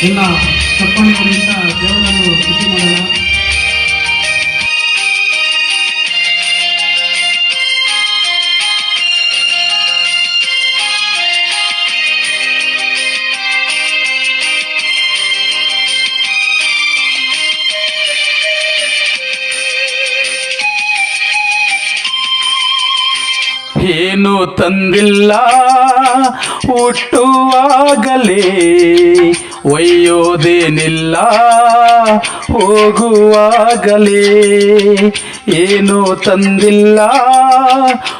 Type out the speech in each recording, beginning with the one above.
ಚಪ್ಪಾಳೆ ಹೊಡೆಯುತ್ತಾ ದೇವರನ್ನು ಸ್ತುತಿ ಮಾಡೋಣ ಏನು ತಂದಿಲ್ಲ ಹುಟ್ಟುವಾಗಲೇ ಒಯ್ಯೋದೇನಿಲ್ಲ ಹೋಗುವಾಗಲೇ ಏನೂ ತಂದಿಲ್ಲ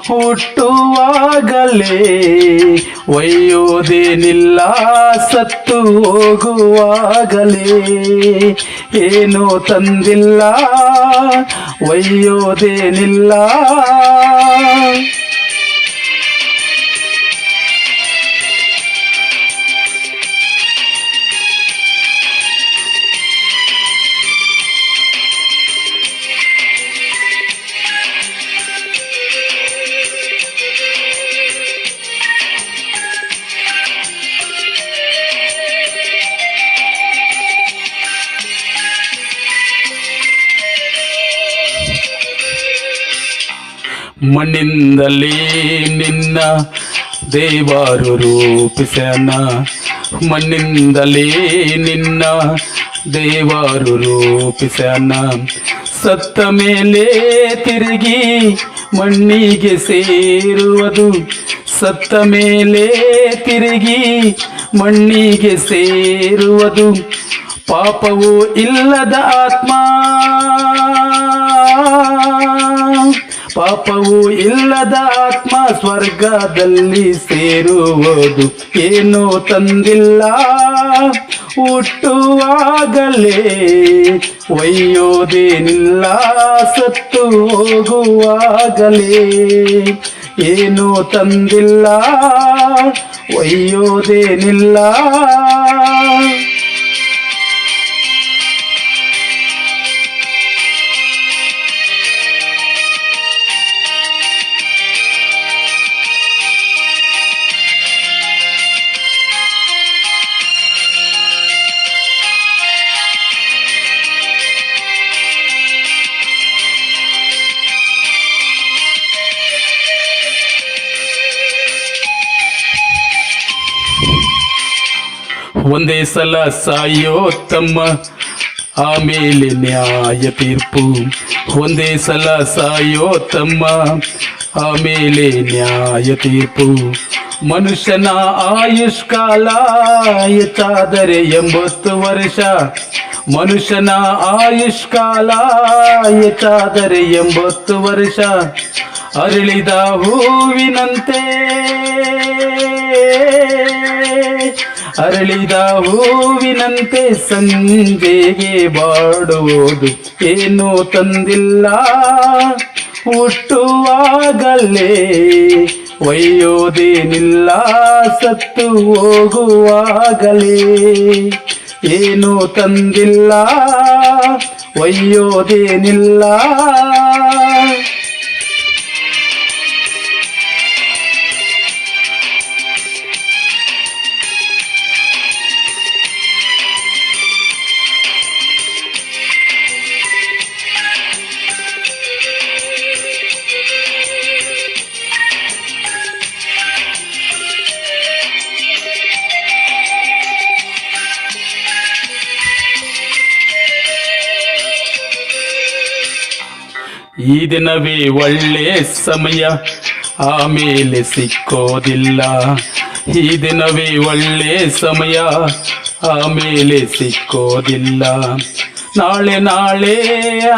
ಹುಟ್ಟುವಾಗಲೇ ಒಯ್ಯೋದೇನಿಲ್ಲ ಸತ್ತು ಹೋಗುವಾಗಲೇ ಏನೂ ತಂದಿಲ್ಲ ಒಯ್ಯೋದೇನಿಲ್ಲ. ಮಣ್ಣಿಂದಲೇ ನಿನ್ನ ದೇವರು ರೂಪಿಸನ ಮಣ್ಣಿಂದಲೇ ನಿನ್ನ ದೇವರು ರೂಪಿಸನ ಸತ್ತ ಮೇಲೆ ತಿರುಗಿ ಮಣ್ಣಿಗೆ ಸೇರುವುದು. ಸತ್ತ ಮೇಲೆ ತಿರುಗಿ ಮಣ್ಣಿಗೆ ಸೇರುವುದು. ಪಾಪವು ಇಲ್ಲದ ಆತ್ಮ ಪಾಪವು ಇಲ್ಲದ ಆತ್ಮ ಸ್ವರ್ಗದಲ್ಲಿ ಸೇರುವುದು ಏನೂ ತಂದಿಲ್ಲ. ಹುಟ್ಟುವಾಗಲೇ ಒಯ್ಯೋದೇನಿಲ್ಲ ಸತ್ತು ಹೋಗುವಾಗಲೇ ಏನೂ ತಂದಿಲ್ಲ. ಒಯ್ಯೋದೇನಿಲ್ಲ ಒಂದೇ ಸಲ ಸಾಯೋ ತಮ್ಮ ಆಮೇಲೆ ನ್ಯಾಯ ತೀರ್ಪು. ಒಂದೇ ಸಲ ಸಾಯೋ ತಮ್ಮ ಆಮೇಲೆ ನ್ಯಾಯ ತೀರ್ಪು. ಮನುಷ್ಯನ ಆಯುಷ್ಕಾಲ ಹೆಚ್ಚಾದರೆ ಎಂಬತ್ತು ವರ್ಷ. ಮನುಷ್ಯನ ಆಯುಷ್ಕಾಲ ಹೆಚ್ಚಾದರೆ ಎಂಬತ್ತು ವರ್ಷ. ಅರಳಿದ ಹೂವಿನಂತೆ ಅರಳಿದ ಹೂವಿನಂತೆ ಸಂಜೆಗೆ ಬಾಡುವುದು ಏನು ತಂದಿಲ್ಲ. ಹುಟ್ಟುವಾಗಲೇ ಒಯ್ಯೋದೇನಿಲ್ಲ ಸತ್ತು ಹೋಗುವಾಗಲೇ ಏನು ತಂದಿಲ್ಲ. ಒಯ್ಯೋದೇನಿಲ್ಲ. ಈ ದಿನವೇ ಒಳ್ಳೆ ಸಮಯ. ಆಮೇಲೆ ಸಿಕ್ಕೋದಿಲ್ಲ. ಈ ದಿನವೇ ಒಳ್ಳೆ ಸಮಯ. ಆಮೇಲೆ ಸಿಕ್ಕೋದಿಲ್ಲ. ನಾಳೆ ನಾಳೆ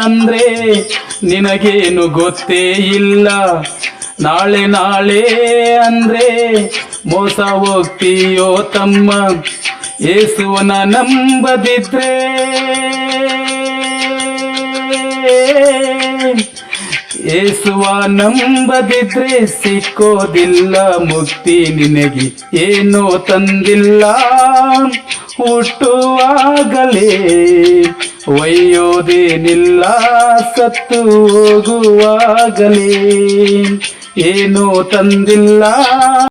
ಅಂದ್ರೆ ನಿನಗೇನು ಗೊತ್ತೇ ಇಲ್ಲ. ನಾಳೆ ನಾಳೆ ಅಂದ್ರೆ ಮೋಸ ಹೋಗ್ತೀಯೋ ತಮ್ಮ. ಏಸುವನ ನಂಬದಿದ್ರೆ ಏಸುವ ನಂಬದಿದ್ರೆ ಸಿಕ್ಕೋದಿಲ್ಲ ಮುಕ್ತಿ ನಿನಗೆ. ಏನೋ ತಂದಿಲ್ಲ ಹುಟ್ಟುವಾಗಲೇ ಒಯ್ಯೋದೇನಿಲ್ಲ ಸತ್ತು ಹೋಗುವಾಗಲೇ. ಏನೋ ತಂದಿಲ್ಲ.